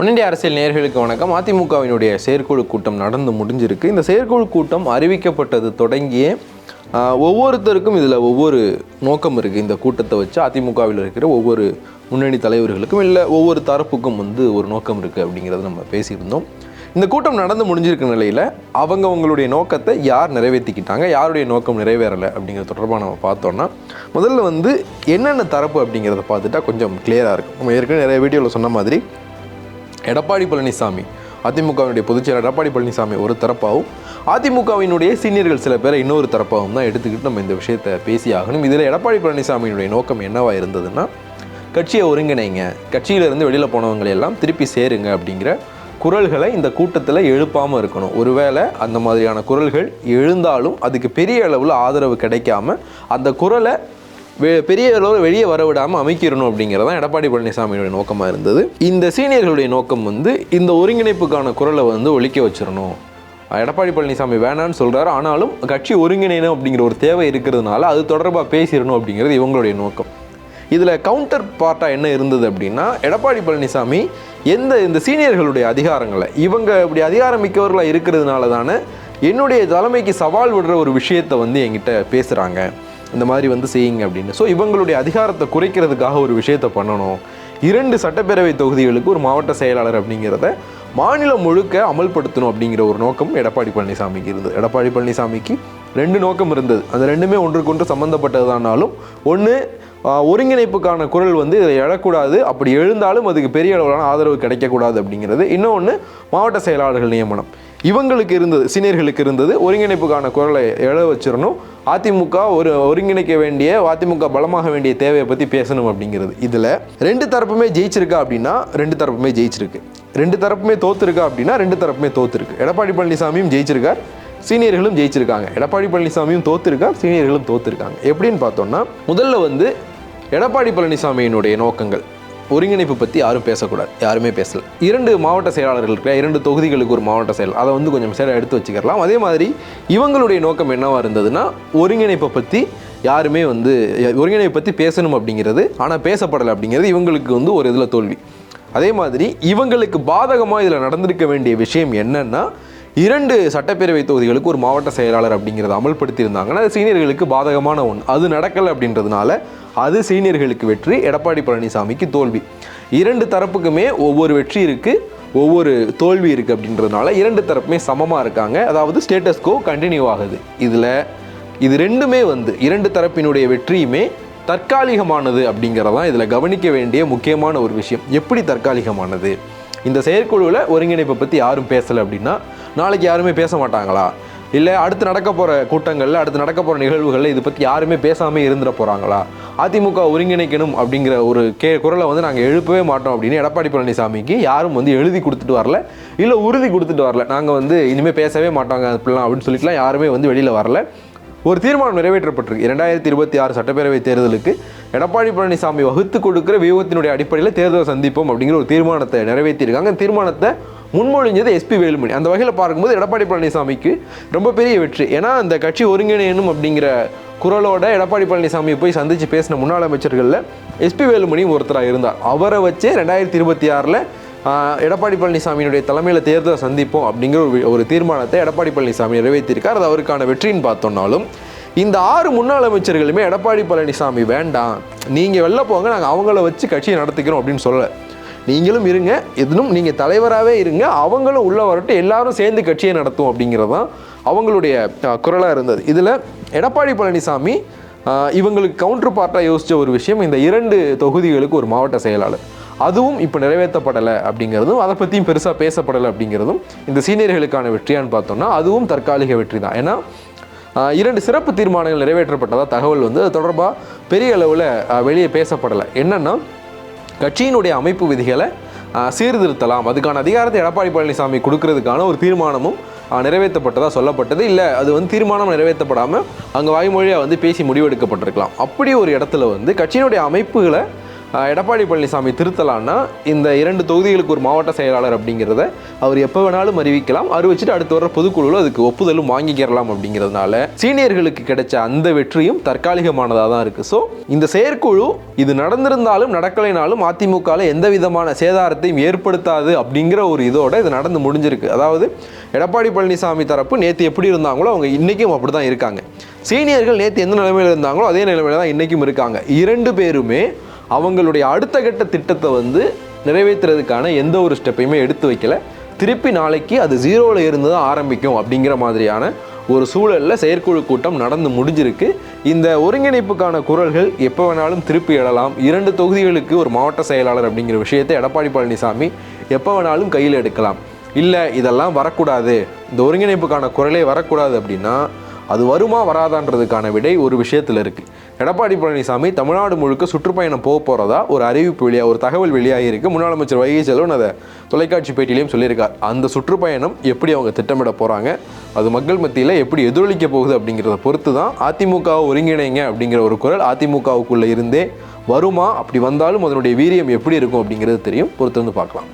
முன்னணி அரசியல் நேர்களுக்கு வணக்கம். அதிமுகவினுடைய செயற்குழு கூட்டம் நடந்து முடிஞ்சிருக்கு. இந்த செயற்குழு கூட்டம் அறிவிக்கப்பட்டது தொடங்கிய ஒவ்வொருத்தருக்கும் இதில் ஒவ்வொரு நோக்கம் இருக்குது இந்த கூட்டத்தை வச்சு அதிமுகவில் இருக்கிற ஒவ்வொரு முன்னணி தலைவர்களுக்கும் இல்லை ஒவ்வொரு தரப்புக்கும் வந்து ஒரு நோக்கம் இருக்குது அப்படிங்கிறத நம்ம பேசியிருந்தோம். இந்த கூட்டம் நடந்து முடிஞ்சிருக்க நிலையில் அவங்க அவங்களுடைய நோக்கத்தை யார் நிறைவேற்றிக்கிட்டாங்க யாருடைய நோக்கம் நிறைவேறலை அப்படிங்கிறது தொடர்பாக நம்ம பார்த்தோன்னா முதல்ல வந்து என்னென்ன தரப்பு அப்படிங்கிறத பார்த்துட்டா கொஞ்சம் கிளியராக இருக்கும். நம்ம ஏற்கனவே நிறைய வீடியோவில் சொன்ன மாதிரி எடப்பாடி பழனிசாமி. அதிமுகவினுடைய பொதுச்செயலர் எடப்பாடி பழனிசாமி ஒரு தரப்பாகவும் அதிமுகவினுடைய சீனியர்கள் சில பேரை இன்னொரு தரப்பாகவும் தான் எடுத்துக்கிட்டு நம்ம இந்த விஷயத்தை பேசி ஆகணும். இதில் எடப்பாடி பழனிசாமியினுடைய நோக்கம் என்னவா இருந்ததுன்னா கட்சியை ஒருங்கிணைங்க கட்சியிலிருந்து வெளியில் போனவங்களை எல்லாம் திருப்பி சேருங்க அப்படிங்கிற குரல்களை இந்த கூட்டத்தில் எழுப்பாமல் இருக்கணும். ஒருவேளை அந்த மாதிரியான குரல்கள் எழுந்தாலும் அதுக்கு பெரிய அளவில் ஆதரவு கிடைக்காம அந்த குரலை பெரிய அளவில் வெளியே வர விடாமல் அமைக்கிறணும் அப்படிங்கிறது தான் எடப்பாடி பழனிசாமியோட நோக்கமாக இருந்தது. இந்த சீனியர்களுடைய நோக்கம் வந்து இந்த ஒருங்கிணைப்புக்கான குரலை வந்து ஒழிக்க வச்சிடணும் எடப்பாடி பழனிசாமி வேணான்னு சொல்கிறாரு ஆனாலும் கட்சி ஒருங்கிணைணும் அப்படிங்கிற ஒரு தேவை இருக்கிறதுனால அது தொடர்பாக பேசிடணும் அப்படிங்கிறது இவங்களுடைய நோக்கம். இதில் கவுண்டர் பார்ட்டாக என்ன இருந்தது அப்படின்னா எடப்பாடி பழனிசாமி எந்த இந்த சீனியர்களுடைய அதிகாரங்களை இவங்க இப்படி அதிகாரம் மிக்கவர்களாக இருக்கிறதுனால தானே என்னுடைய தலைமைக்கு சவால் விடுற ஒரு விஷயத்தை வந்து என்கிட்ட பேசுகிறாங்க இந்த மாதிரி வந்து செய்யுங்க அப்படின்னு. ஸோ இவங்களுடைய அதிகாரத்தை குறைக்கிறதுக்காக ஒரு விஷயத்தை பண்ணணும். இரண்டு சட்டப்பேரவை தொகுதிகளுக்கு ஒரு மாவட்ட செயலாளர் அப்படிங்கிறத மாநிலம் முழுக்க அமல்படுத்தணும் அப்படிங்கிற ஒரு நோக்கம் எடப்பாடி பழனிசாமிக்கு இருந்தது. எடப்பாடி பழனிசாமிக்கு ரெண்டு நோக்கம் இருந்தது. அந்த ரெண்டுமே ஒன்றுக்கொன்று சம்மந்தப்பட்டதானாலும் ஒன்று ஒருங்கிணைப்புக்கான குரல் வந்து இதில் எழக்கூடாது. அப்படி எழுந்தாலும் அதுக்கு பெரிய அளவிலான ஆதரவு கிடைக்கக்கூடாது அப்படிங்கிறது. இன்னொன்று மாவட்ட செயலாளர்கள் நியமனம். இவங்களுக்கு இருந்தது சீனியர்களுக்கு இருந்தது ஒருங்கிணைப்புக்கான குரலை எழ வச்சிடணும். அதிமுக ஒரு ஒருங்கிணைக்க வேண்டிய அதிமுக பலமாக வேண்டிய தேவையை பற்றி பேசணும் அப்படிங்கிறது. இதில் ரெண்டு தரப்புமே ஜெயிச்சிருக்கா அப்படின்னா ரெண்டு தரப்புமே ஜெயிச்சிருக்கு. ரெண்டு தரப்புமே தோத்துருக்கா அப்படின்னா ரெண்டு தரப்புமே தோத்துருக்கு. எடப்பாடி பழனிசாமியும் ஜெயிச்சிருக்கார் சீனியர்களும் ஜெயிச்சிருக்காங்க. எடப்பாடி பழனிசாமியும் தோத்துருக்கார் சீனியர்களும் தோத்துருக்காங்க. எப்படின்னு பார்த்தோம்னா முதல்ல வந்து எடப்பாடி பழனிசாமியினுடைய நோக்கங்கள். ஒருங்கிணைப்பு பற்றி யாரும் பேசக்கூடாது. யாருமே பேசல. இரண்டு மாவட்ட செயலாளர்கள் இரண்டு தொகுதிகளுக்கு ஒரு மாவட்ட செயல் அதை வந்து கொஞ்சம் சேர எடுத்து வச்சுக்கலாம். அதே மாதிரி இவங்களுடைய நோக்கம் என்னவாக இருந்ததுன்னா ஒருங்கிணைப்பை பற்றி யாருமே வந்து ஒருங்கிணைப்பை பற்றி பேசணும் அப்படிங்கிறது ஆனால் பேசப்படலை அப்படிங்கிறது இவங்களுக்கு வந்து ஒரு இதில் தோல்வி. அதே மாதிரி இவங்களுக்கு பாதகமாக இதில் நடந்திருக்க வேண்டிய விஷயம் என்னென்னா இரண்டு சட்டப்பேரவை தொகுதிகளுக்கு ஒரு மாவட்ட செயலாளர் அப்படிங்கிறத அமல்படுத்தியிருந்தாங்கன்னா அது சீனியர்களுக்கு பாதகமான ஒன்று அது நடக்கலை அப்படின்றதுனால அது சீனியர்களுக்கு வெற்றி எடப்பாடி பழனிசாமிக்கு தோல்வி. இரண்டு தரப்புக்குமே ஒவ்வொரு வெற்றி இருக்குது ஒவ்வொரு தோல்வி இருக்குது அப்படின்றதுனால இரண்டு தரப்புமே சமமாக இருக்காங்க. அதாவது ஸ்டேட்டஸ்கோ கண்டினியூ ஆகுது. இதில் இது ரெண்டுமே வந்து இரண்டு தரப்பினுடைய வெற்றியுமே தற்காலிகமானது அப்படிங்கிறதான் இதில் கவனிக்க வேண்டிய முக்கியமான ஒரு விஷயம். எப்படி தற்காலிகமானது? இந்த செயற்குழுவில் ஒருங்கிணைப்பை பற்றி யாரும் பேசலை அப்படின்னா நாளைக்கு யாருமே பேச மாட்டாங்களா? இல்லை அடுத்து நடக்க போகிற கூட்டங்களில் அடுத்து நடக்க போகிற நிகழ்வுகளில் இதை பற்றி யாருமே பேசாமல் இருந்துட போகிறாங்களா அதிமுக ஒருங்கிணைக்கணும் அப்படிங்கிற ஒரு கே குரலை வந்து நாங்கள் எழுப்பவே மாட்டோம் அப்படின்னு எடப்பாடி பழனிசாமிக்கு யாரும் வந்து எழுதி கொடுத்துட்டு வரல. இல்லை உறுதி கொடுத்துட்டு வரல. நாங்கள் வந்து இனிமேல் பேசவே மாட்டாங்க அப்படிலாம் அப்படின்னு சொல்லிட்டுலாம் யாருமே வந்து வெளியில் வரல. ஒரு தீர்மானம் நிறைவேற்றப்பட்டிருக்கு. இரண்டாயிரத்தி இருபத்தி ஆறு சட்டப்பேரவை தேர்தலுக்கு எடப்பாடி பழனிசாமி வகுத்து கொடுக்கிற வியூகத்தினுடைய அடிப்படையில் தேர்தலை சந்திப்போம் அப்படிங்கிற ஒரு தீர்மானத்தை நிறைவேற்றியிருக்காங்க. தீர்மானத்தை முன்மொழிஞ்சது எஸ்பி வேலுமணி. அந்த வகையில் பார்க்கும்போது எடப்பாடி பழனிசாமிக்கு ரொம்ப பெரிய வெற்றி. ஏன்னா அந்த கட்சி ஒருங்கிணையணும் அப்படிங்கிற குரலோட எடப்பாடி பழனிசாமி போய் சந்தித்து பேசின முன்னாள் அமைச்சர்களில் எஸ்பி வேலுமணியும் ஒருத்தராக இருந்தார். அவரை வச்சே ரெண்டாயிரத்தி இருபத்தி ஆறில் எடப்பாடி பழனிசாமியினுடைய தலைமையில் தேர்தலை சந்திப்போம் அப்படிங்கிற ஒரு ஒரு தீர்மானத்தை எடப்பாடி பழனிசாமி நிறைவேற்றியிருக்கார். அது அவருக்கான வெற்றின்னு பார்த்தோம்னாலும் இந்த ஆறு முன்னாள் அமைச்சர்களுமே எடப்பாடி பழனிசாமி வேண்டாம் நீங்கள் வெளில போங்க நாங்கள் அவங்கள வச்சு கட்சியை நடத்திக்கிறோம் அப்படின்னு சொல்லலை. நீங்களும் இருங்க எதுவும் நீங்கள் தலைவராகவே இருங்க அவங்களும் உள்ளே வரட்டும் எல்லாரும் சேர்ந்து கட்சியை நடத்தும் அப்படிங்கிறது தான் அவங்களுடைய குரலாக இருந்தது. இதில் எடப்பாடி பழனிசாமி இவங்களுக்கு கவுண்டர் பார்ட்டாக யோசித்த ஒரு விஷயம் இந்த இரண்டு தொகுதிகளுக்கு ஒரு மாவட்ட செயலாளர். அதுவும் இப்போ நிறைவேற்றப்படலை அப்படிங்கிறதும் அதை பற்றியும் பெருசாக பேசப்படலை அப்படிங்கிறதும் இந்த சீனியர்களுக்கான வெற்றியான்னு பார்த்தோம்னா அதுவும் தற்காலிக வெற்றி தான். ஏன்னா இரண்டு சிறப்பு தீர்மானங்கள் நிறைவேற்றப்பட்டதாக தகவல் வந்து அது தொடர்பாக பெரிய அளவில் வெளியே பேசப்படலை. என்னென்னா கட்சியினுடைய அமைப்பு விதிகளை சீர்திருத்தலாம். அதுக்கான அதிகாரத்தை எடப்பாடி பழனிசாமி கொடுக்கறதுக்கான ஒரு தீர்மானமும் நிறைவேற்றப்பட்டதாக சொல்லப்பட்டது. இல்லை அது வந்து தீர்மானம் நிறைவேற்றப்படாமல் அங்கே வாய்மொழியாக வந்து பேசி முடிவெடுக்கப்பட்டிருக்கலாம். அப்படி ஒரு இடத்துல வந்து கட்சியினுடைய அமைப்புகளை எடப்பாடி பழனிசாமி திருத்தலான்னா இந்த இரண்டு தொகுதிகளுக்கு ஒரு மாவட்ட செயலாளர் அப்படிங்கிறத அவர் எப்போ வேணாலும் அறிவிக்கலாம். அறிவிச்சுட்டு அடுத்து வர பொதுக்குழுவில் அதுக்கு ஒப்புதலும் வாங்கிக்கிறலாம் அப்படிங்கிறதுனால சீனியர்களுக்கு கிடைச்ச அந்த வெற்றியும் தற்காலிகமானதாக தான் இருக்குது ஸோ இந்த செயற்குழு இது நடந்திருந்தாலும் நடக்கலைனாலும் அதிமுகவில் எந்த விதமான சேதாரத்தையும் ஏற்படுத்தாது அப்படிங்கிற ஒரு இதோட இது நடந்து முடிஞ்சிருக்கு. அதாவது எடப்பாடி பழனிசாமி தரப்பு நேற்று எப்படி இருந்தாங்களோ அவங்க இன்றைக்கும் அப்படி தான் இருக்காங்க. சீனியர்கள் நேற்று எந்த நிலைமையில் இருந்தாங்களோ அதே நிலைமையில தான் இன்றைக்கும் இருக்காங்க. இரண்டு பேருமே அவங்களுடைய அடுத்த கட்ட திட்டத்தை வந்து நிறைவேற்றுறதுக்கான எந்த ஒரு ஸ்டெப்பையுமே எடுத்து வைக்கல. திருப்பி நாளைக்கு அது ஜீரோவில் இருந்து தான் ஆரம்பிக்கும் அப்படிங்கிற மாதிரியான ஒரு சூழலில் செயற்குழு கூட்டம் நடந்து முடிஞ்சிருக்கு. இந்த ஒருங்கிணைப்புக்கான குரல்கள் எப்போ வேணாலும் திருப்பி எழலாம். இரண்டு தொகுதிகளுக்கு ஒரு மாவட்ட செயலாளர் அப்படிங்கிற விஷயத்தை எடப்பாடி பழனிசாமி எப்போ வேணாலும் கையில் எடுக்கலாம். இல்லை இதெல்லாம் வரக்கூடாது. இந்த ஒருங்கிணைப்புக்கான குரலே வரக்கூடாது அப்படின்னா அது வருமா வராதான்றதுக்கான விடை ஒரு விஷயத்தில் இருக்குது எடப்பாடி பழனிசாமி தமிழ்நாடு முழுக்க சுற்றுப்பயணம் போக போகிறதா ஒரு அறிவிப்பு வெளியாக ஒரு தகவல் வெளியாகி இருக்குது முன்னாள் அமைச்சர் வைகை செல்வன் அதை தொலைக்காட்சி பேட்டியிலையும் சொல்லியிருக்கார். அந்த சுற்றுப்பயணம் எப்படி அவங்க திட்டமிட போகிறாங்க அது மக்கள் மத்தியில் எப்படி எதிரொலிக்க போகுது அப்படிங்கிறத பொறுத்து தான் அதிமுகவை ஒருங்கிணைங்க அப்படிங்கிற ஒரு குரல் அதிமுகவுக்குள்ளே இருந்தே வருமா அப்படி வந்தாலும் அதனுடைய வீரியம் எப்படி இருக்கும் அப்படிங்கிறது தெரியும். பொறுத்து வந்து பார்க்கலாம்.